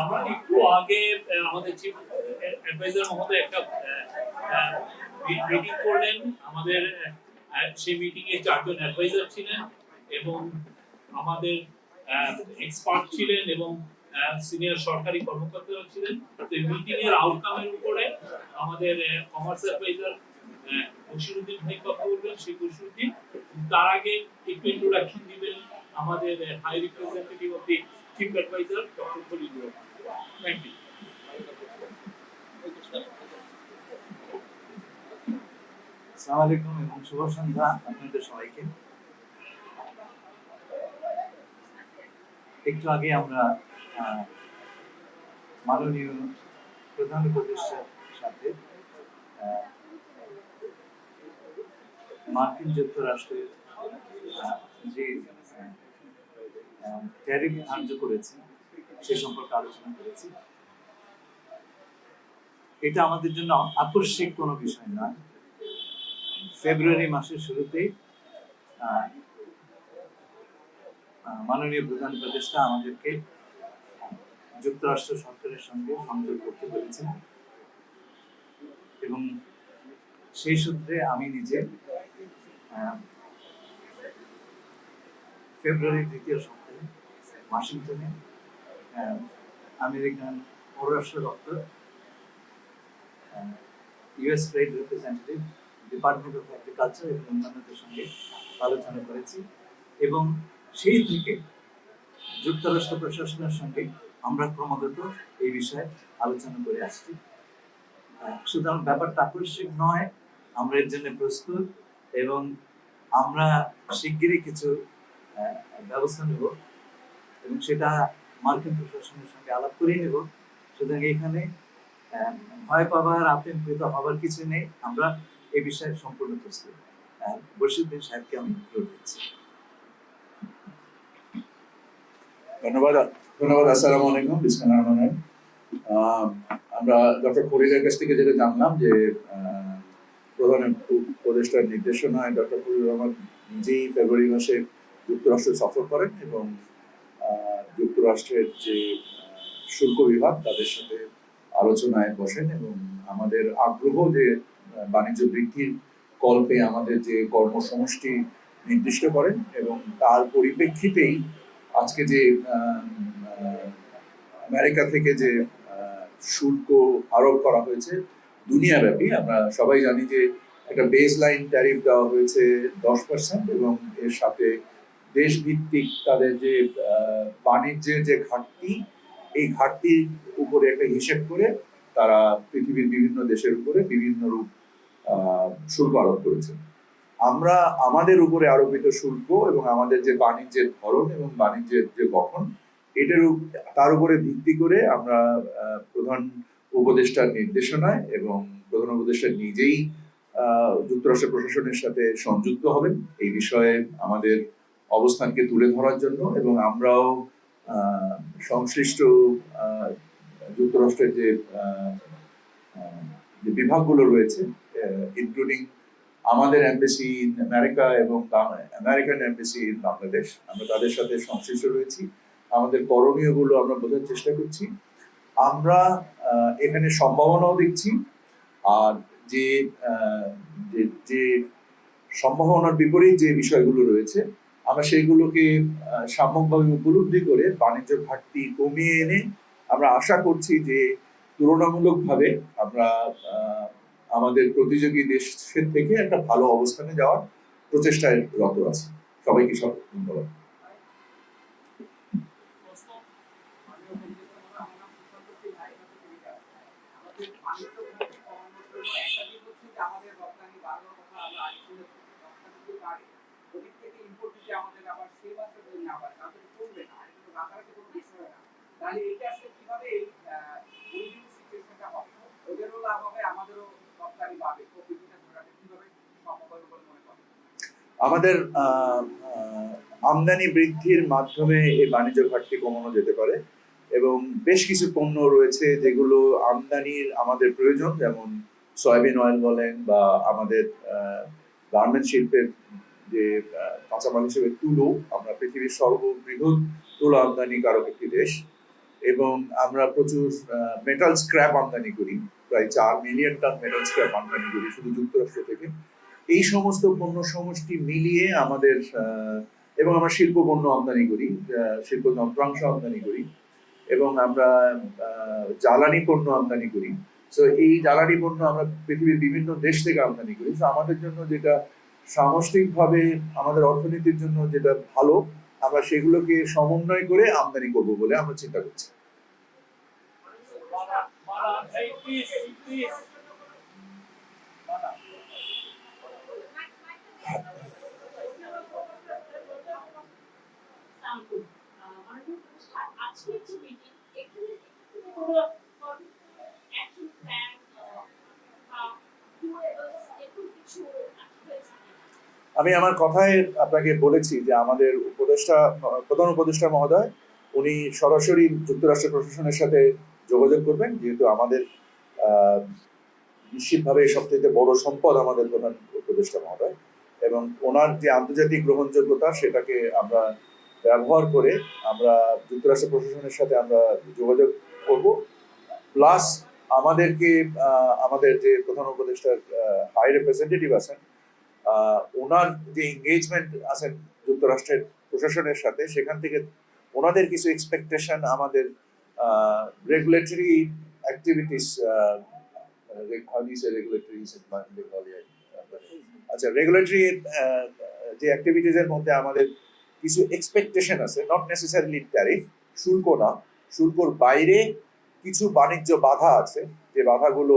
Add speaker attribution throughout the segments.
Speaker 1: আমরা একটু আগে আমাদের চিফ অ্যাডভাইজার মহোদয় একটা মিটিং করলেন। আমাদের সেই মিটিং এ চারজন অ্যাডভাইজার ছিলেন এবং আমাদের এক্সপার্ট ছিলেন এবং সিনিয়র সরকারি কর্মকর্তারা ছিলেন। তো মিটিং এর উপরে আমাদের কমার্স অ্যাডভাইজার বসিরুদ্দিন ভাই কথা বলবেন, সেই বসিরুদ্দিন তার আগে একটু ইন্ট্রোডাকশন দিবেন আমাদের high representative of the chief adviser doctor Khalil Rahman 90.
Speaker 2: আসসালামু এবং শুভ সন্ধ্যা আপনাদের সবাইকে একটু আগে আমরা মাননীয় প্রধান উপদেষ্টার সাথে মার্কিন যুক্তরাষ্ট্রের যে ট্যারিফ ধার্য করেছে সে সম্পর্কে আলোচনা করেছি। এটা আমাদের জন্য আকস্মিক কোনো বিষয় নয় ফেব্রুয়ারি মাসের আহ, মাননীয় প্রধান আমাদেরকে যুক্তরাষ্ট্র সরকারের সঙ্গে সংযোগ করতে এবং সেই সূত্রে আমি নিজে আহ, ফেব্রুয়ারির দ্বিতীয় সপ্তাহে ওয়াশিংটনে আমেরিকান পররাষ্ট্র দপ্তর US trade representative department of agriculture এবং অন্যান্যদের সঙ্গে আলোচনা করেছি এবং সেই থেকে যুক্তরাষ্ট্র প্রশাসনের সঙ্গে আমরা ক্রমাগত এই বিষয়ে আলোচনা করে আসছি। আহ, সুতরাং ব্যাপারটা আকস্মিক নয় আমরা এর জন্য প্রস্তুত এবং আমরা শিগগিরই কিছু আহ, ব্যবস্থা নেব এবং সেটা মার্কিন প্রশাসনের সঙ্গে আলাপ করেই নেব। সুতরাং এখানে ভয় পাবার, আতঙ্কিত হবার কিছু নেই। আমরা এই বিষয়ে সম্পূর্ণ প্রস্তুত। সাহেবকে আমি করছি
Speaker 3: ধন্যবাদ। ধন্যবাদ আলাইকুম বিসমিল্লাহির আমরা ডক্টর খলিলের কাছ থেকে যেটা জানলাম যে প্রধান উপদেষ্টার নির্দেশনায় ডক্টর খলিল রহমান নিজেই ফেব্রুয়ারি মাসে যুক্তরাষ্ট্র সফর করেন এবং যুক্তরাষ্ট্রের যে শুল্ক বিভাগ, তাদের সাথে আলোচনায় বসেন এবং আমাদের আগ্রহ যে বাণিজ্য বৃদ্ধির কল্পে আমাদের যে কর্মসমষ্টি নির্দিষ্ট করেন এবং তার পরিপ্রেক্ষিতেই আজকে যে আমেরিকা থেকে যে শুল্ক আরোপ করা হয়েছে দুনিয়াব্যাপী, আমরা সবাই জানি যে একটা বেস লাইন ট্যারিফ দেওয়া হয়েছে দশ পার্সেন্ট এবং এর সাথে দেশভিত্তিক তাদের যে বাণিজ্যের যে ঘাটতি, এই ঘাটতির উপরে একটা হিসেব করে তারা পৃথিবীর বিভিন্ন দেশের উপরে বিভিন্ন রূপ শুল্ক আরোপ করেছে। আমরা আমাদের উপরে আরোপিত শুল্ক এবং আমাদের যে বাণিজ্যের ধরন এবং বাণিজ্যের যে গঠন, এটার তার উপরে ভিত্তি করে আমরা প্রধান উপদেষ্টার নির্দেশনায় এবং প্রধান উপদেষ্টা নিজেই যুক্তরাষ্ট্র প্রশাসনের সাথে সংযুক্ত হবেন। এই বিষয়ে আমাদের অবস্থানকে তুলে ধরার জন্য এবং আমরাও সংশ্লিষ্ট যুক্তরাষ্ট্রের যে যে বিভাগগুলো রয়েছে ইনক্লুডিং আমাদের এমবেসি ইন আমেরিকা এবং আমেরিকান এমবেসি ইন বাংলাদেশ আমরা তাদের সাথে সংশ্লিষ্ট রয়েছি। আমাদের করণীয়গুলো আমরা বোঝার চেষ্টা করছি। আমরা এখানে সম্ভাবনাও দেখছি। আর যে- যে সম্ভাবনার বিপরীত যে বিষয়গুলো রয়েছে আমরা সেইগুলোকে সাম্যকভাবে উপলব্ধি করে বাণিজ্য ঘাটতি কমিয়ে এনে আমরা আশা করছি যে তুলনামূলকভাবে আমরা আমাদের প্রতিযোগী দেশের থেকে একটা ভালো অবস্থানে যাওয়ার প্রচেষ্টায় রত আছে। সবাইকে সব ধন্যবাদ।
Speaker 4: তাহলে এটা আসলে কীভাবে এই সিচুয়েশনটা হবে? ওদেরও লাভ হবে, আমাদেরও পাবে।
Speaker 3: আমাদের আমদানি বৃদ্ধির মাধ্যমে এই বাণিজ্য ঘাটতি কমানো যেতে পারে এবং বেশ কিছু পণ্য রয়েছে যেগুলো আমদানির আমাদের প্রয়োজন, যেমন সয়াবিন অয়েল বলেন বা আমাদের গার্মেন্ট শিল্পের যে কাঁচামাল হিসেবে তুলো, আমরা পৃথিবীর সর্ববৃহৎ তুলো আমদানিকারক একটি দেশ। এবং আমরা প্রচুর মেটাল স্ক্র্যাপ আমদানি করি। প্রায় চার মিলিয়ন টন মেটাল স্ক্র্যাপ আমদানি করি শুধু যুক্তরাষ্ট্র থেকে। এই সমস্ত পণ্য সমষ্টি মিলিয়ে আমাদের এবং আমরা শিল্প পণ্য আমদানি করি শিল্প যন্ত্রাংশ আমদানি করি, এবং আমরা জ্বালানি পণ্য আমদানি করি। তো এই জ্বালানি পণ্য আমরা পৃথিবীর বিভিন্ন দেশ থেকে আমদানি করি। তো আমাদের জন্য যেটা সামষ্টিকভাবে, আমাদের অর্থনীতির জন্য যেটা ভালো আমরা সেগুলোকে সমন্বয় করে আমদানি করব বলে আমরা চিন্তা করছি।
Speaker 5: মিটিং এখানে কোনো অ্যাকশন প্ল্যান বা doables এরকম কিছু হয়েছে কিনা?
Speaker 3: আমি আমার কথায় আপনাকে বলেছি যে আমাদের উপদেষ্টা, প্রধান উপদেষ্টা মহোদয়, উনি সরাসরি যুক্তরাষ্ট্র প্রশাসনের সাথে যোগাযোগ করবেন, যেহেতু আমাদের নিশ্চিতভাবে সবথেকে বড় সম্পদ আমাদের প্রধান উপদেষ্টা মহোদয়। এবং ওনার যে আন্তর্জাতিক গ্রহণযোগ্যতা, সেটাকে আমরা ব্যবহার করে আমরা যুক্তরাষ্ট্র প্রশাসনের সাথে আমরা যোগাযোগ করব। প্লাস আমাদেরকে আমাদের যে প্রধান উপদেষ্টার হাই রিপ্রেজেন্টেটিভ আছেন ওনার যে এঙ্গেজমেন্ট আছেন যুক্তরাষ্ট্রের প্রশাসনের সাথে, সেখান থেকে ওনাদের কিছু এক্সপেকটেশন আমাদের রেগুলেটরি অ্যাক্টিভিটিস রেগুলেটরি আচ্ছা রেগুলেটরি যে অ্যাক্টিভিটিসের মধ্যে আমাদের কিছু এক্সপেকটেশন আছে নট নেসেসারিলি ট্যারিফ শুল্ক না, শুল্কর বাইরে কিছু বাণিজ্য বাধা আছে, যে বাধাগুলো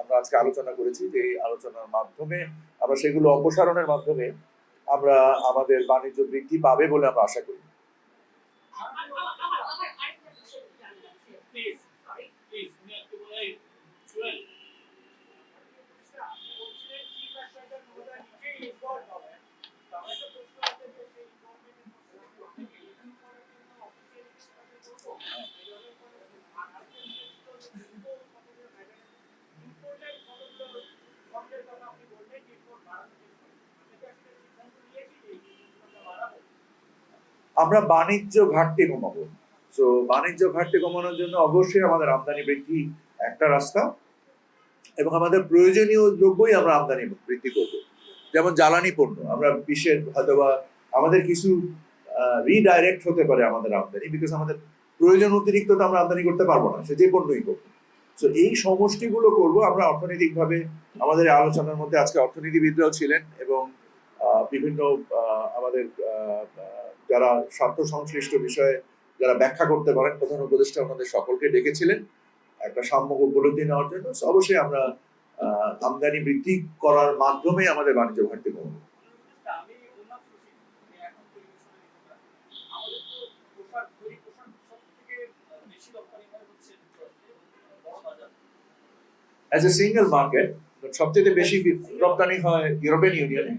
Speaker 3: আমরা আজকে আলোচনা করেছি, যে এই আলোচনার মাধ্যমে আমরা সেগুলো অপসারণের মাধ্যমে আমরা আমাদের বাণিজ্য বৃদ্ধি পাবে বলে আমরা আশা করি
Speaker 5: আমার আমার আমার আমার আরেকটা বিষয় জানার আছে
Speaker 1: প্লিজ
Speaker 5: সরি
Speaker 1: প্লিজ উনি একটু বলে জুয়েল
Speaker 3: আমরা বাণিজ্য ঘাটতি কমাবো। তো বাণিজ্য ঘাটতি কমানোর জন্য অবশ্যই আমাদের আমদানি বৃদ্ধি একটা রাস্তা এবং আমাদের প্রয়োজনীয় দ্রব্যই আমরা আমদানি বৃদ্ধি করব। যেমন জ্বালানি পণ্য, আমরা বিশ্বের হয়তোবা আমাদের কিছু রিডাইরেক্ট হতে পারে আমাদের আমদানি বিকজ আমাদের প্রয়োজন অতিরিক্ত তো আমরা আমদানি করতে পারব না, সে যে পণ্যই করব তো এই সমষ্টিগুলো করব। আমরা অর্থনৈতিকভাবে আমাদের আলোচনার মধ্যে আজকে অর্থনীতিবিদরাও ছিলেন এবং বিভিন্ন আমাদের যারা স্বার্থ সংশ্লিষ্ট বিষয়ে যারা ব্যাখ্যা করতে পারেন, প্রধান উপদেষ্টা আমাদের সকলকে ডেকেছিলেন। একটা সাম্যক উপলব্ধি নেওয়ার জন্য। অবশ্যই আমরা আমদানি বৃদ্ধি করার মাধ্যমে আমাদের বাণিজ্য ঘাটতি কমাবো
Speaker 4: আমি বললাম সুশীল, তুমি এখন পরিবেশনা নিতে পারো। আমাদের তো পোশাক তৈরি পোশাক সব থেকে বেশি রপ্তানি হয় হচ্ছে যুক্তরাষ্ট্রে, বড় বাজার
Speaker 3: অ্যাজ এ সিঙ্গেল মার্কেট সবচেয়ে বেশি রপ্তানি হয় ইউরোপিয়ান ইউনিয়নে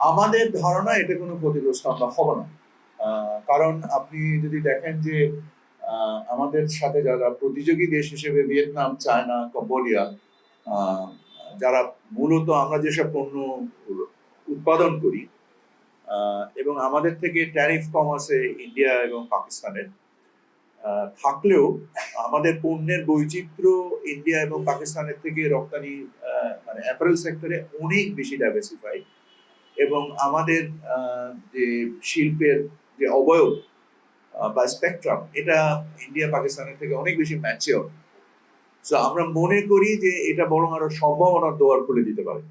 Speaker 4: আমাদের
Speaker 3: ধারণা এটা কোনো ক্ষতিগ্রস্ত আমরা হব না। কারণ আপনি যদি দেখেন যে আমাদের সাথে যারা প্রতিযোগী দেশ হিসেবে ভিয়েতনাম চায়না কম্বোডিয়া আহ, যারা মূলত আমরা যেসব পণ্য উৎপাদন করি এবং আমাদের থেকে ট্যারিফ কম আছে ইন্ডিয়া এবং পাকিস্তানের থাকলেও আমাদের পণ্যের বৈচিত্র্য ইন্ডিয়া এবং পাকিস্তানের থেকে রপ্তানি মানে অ্যাপারেল সেক্টরে অনেক বেশি ডাইভার্সিফাইড এবং আমাদের যে শিল্পের যে অবয়ব বা স্পেকট্রাম এটা ইন্ডিয়া, পাকিস্তানের থেকে অনেক বেশি ম্যাচিওর সো আমরা মনে করি যে এটা বরং আরও সম্ভাবনার দোয়ার খুলে দিতে পারে।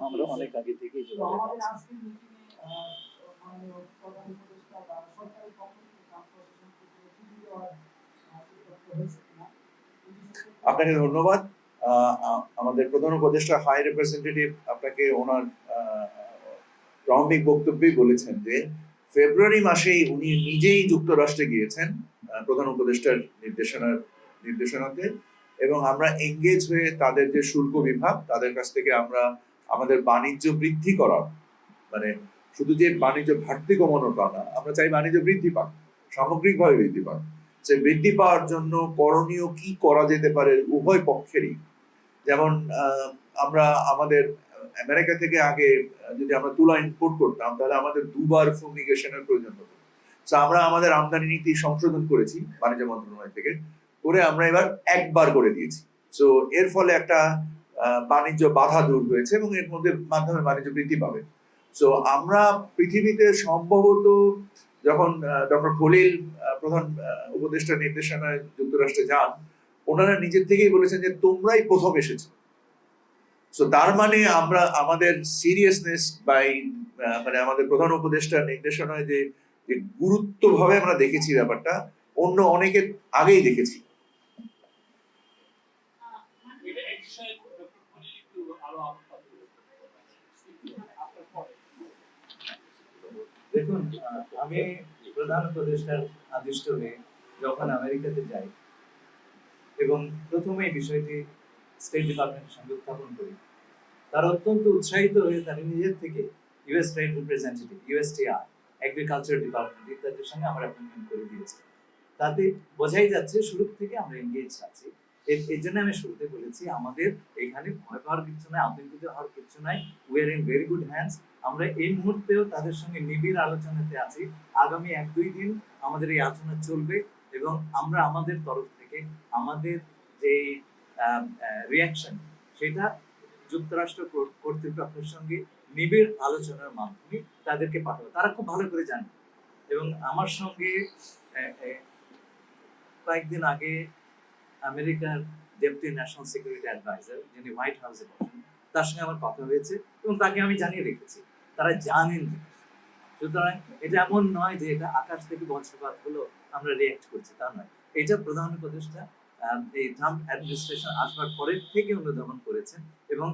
Speaker 6: আমরা
Speaker 2: অনেক আগে
Speaker 6: থেকে বিষয়টা-
Speaker 3: আপনাকে ধন্যবাদ। আমাদের প্রধান উপদেষ্টা হাই রিপ্রেজেন্টেটিভ আপনাকে ওনার প্রারম্ভিক বক্তব্যেই বলেছেন যে, ফেব্রুয়ারি মাসেই উনি নিজেই যুক্তরাষ্ট্রে গিয়েছেন প্রধান উপদেষ্টার নির্দেশনার নির্দেশনাতে এবং আমরা এঙ্গেজ হয়ে তাদের যে শুল্ক বিভাগ, তাদের কাছ থেকে আমরা আমাদের বাণিজ্য বৃদ্ধি করার মানে শুধু যে বাণিজ্য ঘাটতি কমানোর তা না, আমরা চাই বাণিজ্য বৃদ্ধি পাক, সামগ্রিকভাবে বৃদ্ধি পাক। সে বৃদ্ধি পাওয়ার জন্য করণীয় কি করা যেতে পারে উভয় পক্ষেরই যেমন আমরা আমাদের আমেরিকা থেকে আগে, যদি আমরা তুলা ইম্পোর্ট করতাম, তাহলে আমাদের দুবার ফুমিগেশনের প্রয়োজন হতো। তো আমরা আমাদের আমদানি নীতি সংশোধন করেছি, বাণিজ্য মন্ত্রণালয় থেকে, করে আমরা এবার একবার করে দিয়েছি। তো এর ফলে একটা বাণিজ্য বাধা দূর হয়েছে এবং এর মধ্যে মাধ্যমে বাণিজ্য বৃদ্ধি পাবে। তো আমরা পৃথিবীতে সম্ভবত যখন ডক্টর খলিল প্রধান উপদেষ্টা নির্দেশনায় যুক্তরাষ্ট্রে যান ওনারা নিজের থেকেই বলেছেন যে তোমরাই প্রথম এসেছ তো তার মানে আমরা, আমাদের সিরিয়াসনেস বাই মানে আমাদের প্রধান উপদেষ্টা নির্দেশনায় যে যে গুরুত্বভাবে আমরা দেখেছি ব্যাপারটা, অন্য অনেকের আগেই দেখেছি।
Speaker 2: দেখুন, আমি প্রধান উপদেষ্টার আদিষ্ট হয়ে যখন আমেরিকাতে যাই এবং প্রথমে এই বিষয়টি স্টেট ডিপার্টমেন্টের সঙ্গে উত্থাপন করি। তারা অত্যন্ত উৎসাহিত হয়ে তারা নিজের থেকে US trade representative USTR agriculture department ইত্যাদির সঙ্গে আমার অ্যাপয়েন্টমেন্ট করে দিয়েছে। তাতে বোঝাই যাচ্ছে শুরু থেকে আমরা এনগেজ আছি। এর জন্য আমি শুরুতে বলেছি, আমাদের এখানে ভয় পাওয়ার কিছু নাই, আতঙ্কিত হওয়ার কিছু নাই we are in very good hands আমরা এই মুহূর্তেও তাদের সঙ্গে নিবিড় আলোচনাতে আছি। আগামী এক দুই দিন আমাদের এই আলোচনা চলবে এবং আমরা আমাদের তরফ আমাদের যে রিয়াকশন সেটা যুক্তরাষ্ট্র কর্তৃপক্ষের সঙ্গে নিবিড় আলোচনার মাধ্যমে তাদেরকে পাঠাবো তারা খুব ভালো করে জানে। এবং আমার সঙ্গে কয়েকদিন আগে আমেরিকার ডেপুটি ন্যাশনাল সিকিউরিটি অ্যাডভাইজার, যিনি হোয়াইট হাউসে বসেন, তার সঙ্গে আমার কথা হয়েছে এবং তাকে আমি জানিয়ে রেখেছি। তারা জানেন সুতরাং এটা এমন নয় যে এটা আকাশ থেকে বজ্রপাত হলো, আমরা রিয়েক্ট করছি, তা নয়। এটা প্রধান উপদেষ্টা এই ট্রাম্প অ্যাডমিনিস্ট্রেশন আসবার পরের থেকে অনুধাবন করেছেন এবং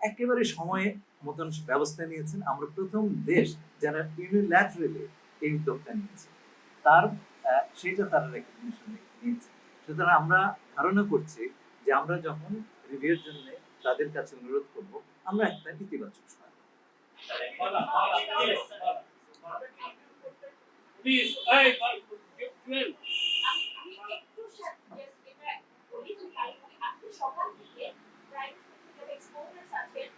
Speaker 2: একেবারে সময়ে মতন ব্যবস্থা নিয়েছেন। আমরা প্রথম দেশ যারা ইউনিল্যাটারালি এই উদ্যোগটা নিয়েছে। তার সেটা তারা রেকগনিশন নিয়েছে। সুতরাং আমরা ধারণা করছি যে আমরা যখন রিভিউর জন্য তাদের কাছে অনুরোধ করব আমরা একটা ইতিবাচক
Speaker 1: বলা। Please, এই, জুয়েল,
Speaker 5: আমি আমি একটু সাজেস্ট এটা বলি যে কালকে আজকে সকাল থেকে প্রাইভেট সেক্টরের এক্সপোর্টার্স আছেন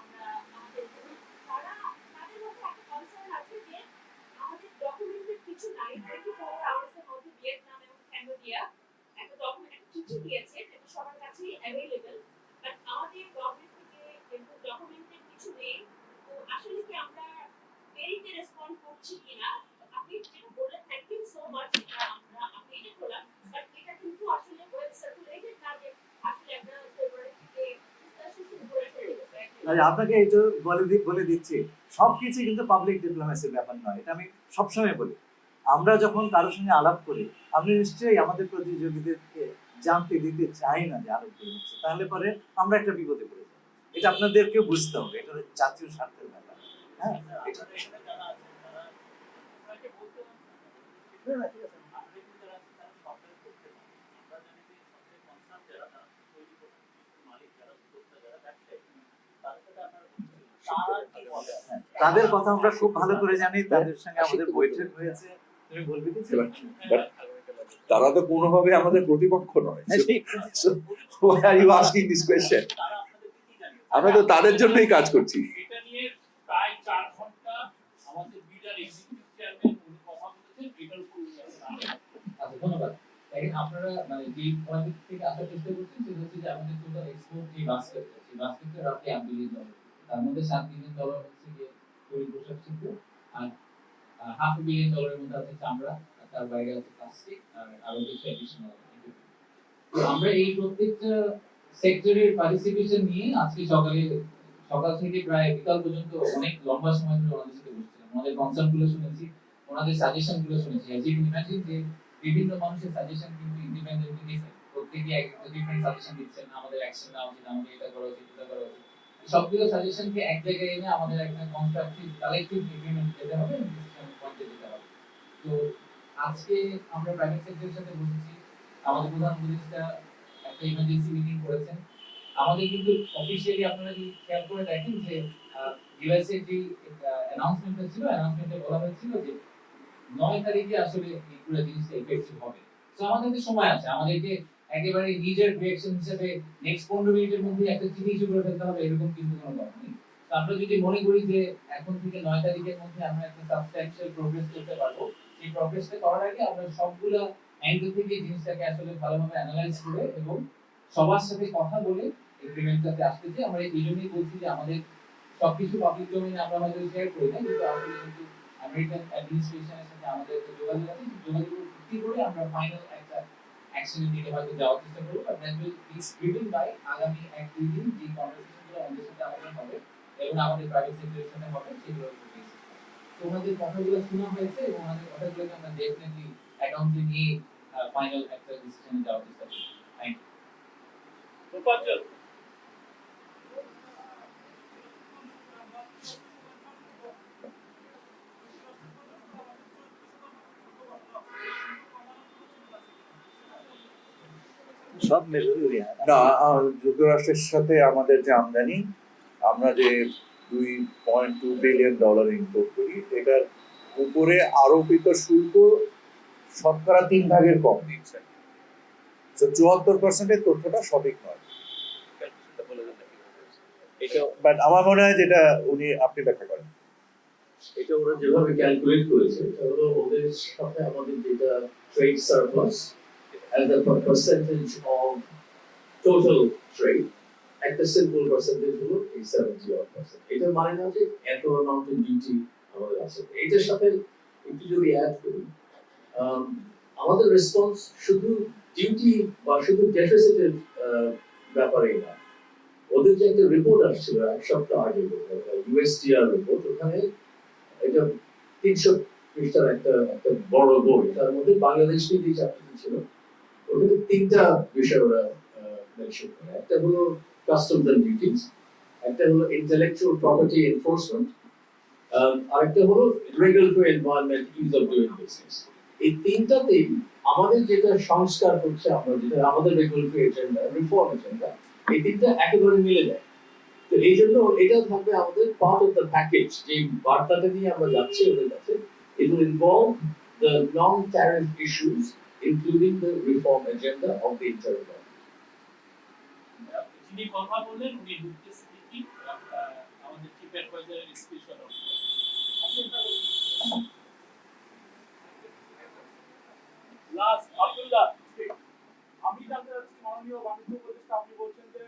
Speaker 5: আমরা আমাদের এখানে, তারা তাদের মধ্যে একটা কনসার্ন আছে যে আমাদের ডকুমেন্টের কিছু নাই টোয়েন্টি ফোর আওয়ার্সের মধ্যে ভিয়েতনাম এবং ক্যাম্বোডিয়া একটা ডকুমেন্ট একটা চিঠি দিয়েছে যেটা সবার কাছেই অ্যাভেলেবেল বাট আমাদের গভর্নমেন্ট থেকে কিন্তু ডকুমেন্টের কিছু নেই তো আসলে কি আমরা দেরিতে রেসপন্ড করছি কিনা আপনি যেটা বললেন থ্যাংক ইউ সো মাচ আমরা আপনি এটা বললাম বাট এটা কিন্তু আসলে ওয়েব সার্কুলেটেড না যে আসলে একটা ফেব্রুয়ারি থেকে ডিসকাশন শুরু করে ফেলেছে
Speaker 2: আচ্ছা, আপনাকে এই তো বলে বলে দিচ্ছি সবকিছু কিন্তু পাবলিক ডিপ্লোমেসির ব্যাপার নয়, এটা আমি সবসময় বলি। আমরা যখন কারোর সঙ্গে আলাপ করি, আপনি নিশ্চয়ই আমাদের প্রতিযোগীদেরকে জানতে দিতে চাই না যে আরও হচ্ছে তাহলে পরে আমরা একটা বিপদে পড়ে যাব। এটা আপনাদেরকেও বুঝতে হবে, এটা জাতীয় স্বার্থের ব্যাপার। হ্যাঁ
Speaker 4: তাদের
Speaker 2: হ্যাঁ, কথা আমরা খুব ভালো করে জানি তাদের সঙ্গে আমাদের বৈঠক হয়েছে। তুমি বলবি কিছু
Speaker 3: তারা তো কোনোভাবে আমাদের প্রতিপক্ষ নয়।
Speaker 4: জানিয়ে
Speaker 3: আমরা তো তাদের জন্যই কাজ করছি
Speaker 1: এটা নিয়ে প্রায় চার ঘণ্টা আমাদের বিডার এক্সিকিউটিভ চেয়ারম্যান উনি কথা বলেছেন এটার উপর উনি এখন আলোচনা
Speaker 7: আচ্ছা ধন্যবাদ। আপনারা মানে যে থেকে আসার চেষ্টা করছেন, সেটা হচ্ছে যে আমাদের টোটাল এক্সপোর্ট বাস্কেট সেই বাস্কেটে রাফলি আট বিলিয়ন ডলার তার মধ্যে সাত বিলিয়ন ডলার হচ্ছে গিয়ে তৈরি পোশাক শিল্প, আর হাফ বিলিয়ন ডলারের মধ্যে আছে চামড়া তার বাইরে আছে প্লাস্টিক আর আরও কিছু অ্যাডিশনাল আমরা এই প্রত্যেকটা সেক্টরের পার্টিসিপেশন নিয়ে আজকে সকালে, সকাল থেকে প্রায় বিকাল পর্যন্ত অনেক লম্বা সময় ধরে ওনাদের সাথে ওনাদের কনসার্নগুলো শুনেছি, ওনাদের সাজেশনগুলো শুনেছি। অ্যাজ ইউ ইমাজিন যে বিভিন্ন মানুষের সাজেশন কিন্তু ইন্ডিপেন্ডেন্টলি ডিফারেন্ট প্রত্যেকে এক একটা ডিফারেন্ট সাজেশন দিচ্ছেন আমাদের অ্যাকশন নেওয়া উচিত, আমাদের এটা করা উচিত এটা করা সবগুলো সাজেশনকে এক জায়গায় এনে আমাদের একটা কনস্ট্রাকটিভ কালেকটিভ এগ্রিমেন্ট যেতে হবে ডিসিশন পয়েন্টে যেতে হবে। তো আজকে আমরা প্রাইভেট সেক্টরের সাথে বসেছি। আমাদের প্রধান উপদেষ্টা একটা ইমার্জেন্সি মিটিং করেছেন। আমাদের কিন্তু অফিসিয়ালি আপনারা যদি খেয়াল করে দেখেন যে ইউএসএ যে অ্যানাউন্সমেন্টটা ছিল অ্যানাউন্সমেন্টে বলা হয়েছিল যে নয় তারিখে আসলে এই পুরো জিনিসটা এফেক্টিভ হবে। তো আমাদের তো সময় আছে। আমাদেরকে একেবারে নিজের রিয়েকশন হিসেবে নেক্সট পনেরো মিনিটের মধ্যে একটা চিঠি ইস্যু করে ফেলতে হবে, এরকম কিন্তু কোনো কথা নেই। তো আমরা যদি মনে করি যে এখন থেকে নয় তারিখের মধ্যে আমরা একটা সাবস্ট্যান্সিয়াল প্রোগ্রেস করতে পারব, সেই প্রোগ্রেসটা করার আগে আমরা সবগুলো অ্যাঙ্গেল থেকে জিনিসটাকে আসলে ভালোভাবে অ্যানালাইজ করে এবং সবার সাথে কথা বলে এগ্রিমেন্টটাতে আসতে চাই আমরা এই জন্যই বলছি যে আমাদের সবকিছু পাবলিক ডোমেইনে আমরা আমাদের শেয়ার করি না কিন্তু আসলে কিন্তু আমেরিকান অ্যাডমিনিস্ট্রেশনের সাথে আমাদের যে যোগাযোগ আছে যোগাযোগের ভিত্তি করে আমরা ফাইনাল একটা অ্যাকশনের দিকে হয়তো যাওয়ার চেষ্টা করব but that will be driven by আগামী এক দুই দিন যে কনভারসেশনগুলো আমাদের সাথে আমাদের হবে এবং আমাদের প্রাইভেট সেক্টরের সাথে হবে সেগুলোর তো ওনাদের কথাগুলো শোনা হয়েছে এবং ওনাদের কথাগুলোকে আমরা ডেফিনেটলি অ্যাকাউন্টে নিয়ে ফাইনাল একটা ডিসিশনে যাওয়ার চেষ্টা করব। থ্যাংক ইউ
Speaker 2: সব
Speaker 3: না যুক্তরাষ্ট্রের সাথে আমাদের যে আমদানি আমরা যে দুই point two billion dollar import করি এটার উপরে আরোপিত শুল্ক শতকরা তিন ভাগের কম দিচ্ছে। তো চুয়াত্তর পার্সেন্টের তথ্যটা সঠিক নয়।
Speaker 8: এটা
Speaker 3: বাট আমার মনে হয় যেটা উনি আপনি ব্যাখ্যা করেন।
Speaker 8: এটা ওরা যেভাবে ক্যালকুলেট করেছে এটা হলো ওদের সাথে আমাদের যেটা trade surplus as a percentage of total trade একটা সিম্পল পার্সেন্টেজ হলো এই সেভেন্টি ওয়ান পার্সেন্ট এটা মানে না যে এত অ্যামাউন্টের ডিউটি আমাদের আছে এটার সাথে একটু যদি অ্যাড করি আম, আমাদের রেসপন্স শুধু ডিউটি বা শুধু ডেফিসিটের ব্যাপারেই না। ওদের যে একটা রিপোর্ট আসছিল এক সপ্তাহ আগে ইউএসটিআর রিপোর্ট ওখানে এটা তিনশো পৃষ্ঠার একটা একটা বড় বই তার মধ্যে বাংলাদেশ নিয়ে যে চ্যাপ্টারটি ছিল ওখানে তিনটা বিষয় ওরা মেনশন করে। একটা হলো কাস্টমস এন্ড ডিউটিস একটা হলো ইন্টেলেকচুয়াল প্রপার্টি এনফোর্সমেন্ট আরেকটা হলো regulatory environment ease of doing business এই তিনটাতেই আমাদের যেটা সংস্কার হচ্ছে, আমরা যেটা, আমাদের রেগুলেটরি এজেন্ডা রিফর্ম এজেন্ডা এই তিনটা একেবারে মিলে যায়। তো এই জন্য এটা থাকবে আমাদের পার্ট অফ দ্য প্যাকেজ যে বার্তাটা নিয়ে আমরা যাচ্ছি ওদের কাছে, it will involve the non-tariff issues including the reform agenda of the interim government.
Speaker 4: আমি বলছেন যে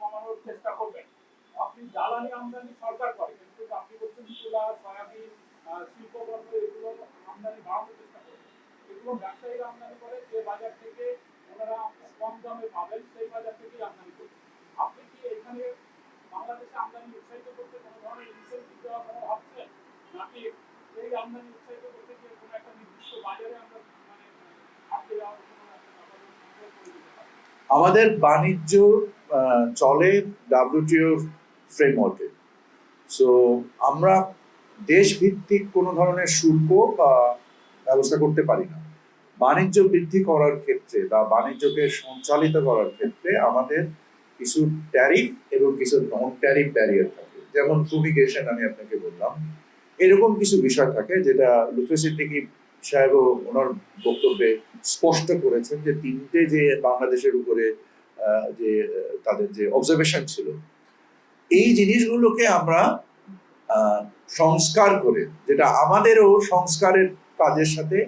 Speaker 4: কমানোর চেষ্টা করবেন আপনি জ্বালানি আমদানি সরকার করে, কিন্তু আপনি বলছেন তুলা সয়াবিন শিল্পকর্ম এগুলো আমদানি বাড়ানোর মানে
Speaker 3: আমাদের বাণিজ্য চলে ডাব্লিউটিও ফ্রেমওয়ার্কে সো আমরা দেশভিত্তিক কোনো ধরনের শুল্ক বা ব্যবস্থা করতে পারি না। বাণিজ্য বৃদ্ধি করার ক্ষেত্রে বা বাণিজ্যকে সঞ্চালিত করার ক্ষেত্রে আমাদের কিছু ট্যারিফ এবং কিছু নন ট্যারিফ ব্যারিয়ার থাকে। যেমন ফুমিগেশন আমি আপনাকে বললাম। এরকম কিছু বিষয় থাকে যেটা লুফে সিদ্দিকি সাহেব ওনার বক্তব্যে স্পষ্ট করেছেন যে তিনটে যে বাংলাদেশের উপরে যে তাদের যে অবজারভেশন ছিল, এই জিনিসগুলোকে আমরা সংস্কার করে, যেটা আমাদেরও সংস্কারের কাজের সাথে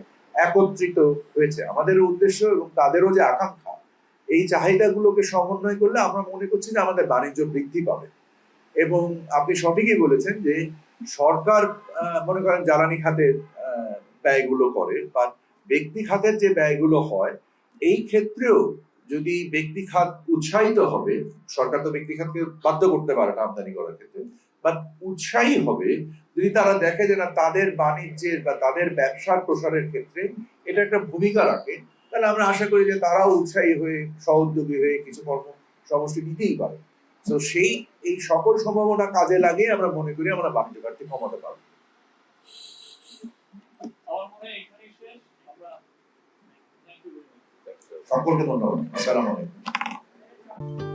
Speaker 3: একত্রিত হয়েছে। আমাদের উদ্দেশ্য এবং তাদেরও যে আকাঙ্ক্ষা, এই চাহিদাগুলোকে সমন্বয় করলে আমরা মনে করছি যে আমাদের বাণিজ্য বৃদ্ধি পাবে। এবং আপনি সঠিকই বলেছেন যে সরকার মনে করেন জ্বালানি খাতের ব্যয়গুলো করে বা ব্যক্তি খাতের যে ব্যয়গুলো হয়, এই ক্ষেত্রেও যদি ব্যক্তি খাত উৎসাহিত হবে, সরকার তো ব্যক্তি খাতকে বাধ্য করতে পারে না আমদানি করার ক্ষেত্রে বাট উৎসাহী হবে যদি তারা দেখে যে না তাদের বাণিজ্যের বা তাদের ব্যবসার প্রসারের ক্ষেত্রে এটা একটা ভূমিকা রাখে তাহলে আমরা আশা করি যে তারাও উৎসাহী হয়ে সহোদ্যোগী হয়ে কিছু কর্ম সমষ্টি দিতেই পারে। তো সেই এই সকল সম্ভাবনা কাজে লাগিয়ে আমরা মনে করি আমরা বাণিজ্য ঘাটতি কমাতে পারব। সকলকে ধন্যবাদ। আসসালামু আলাইকুম।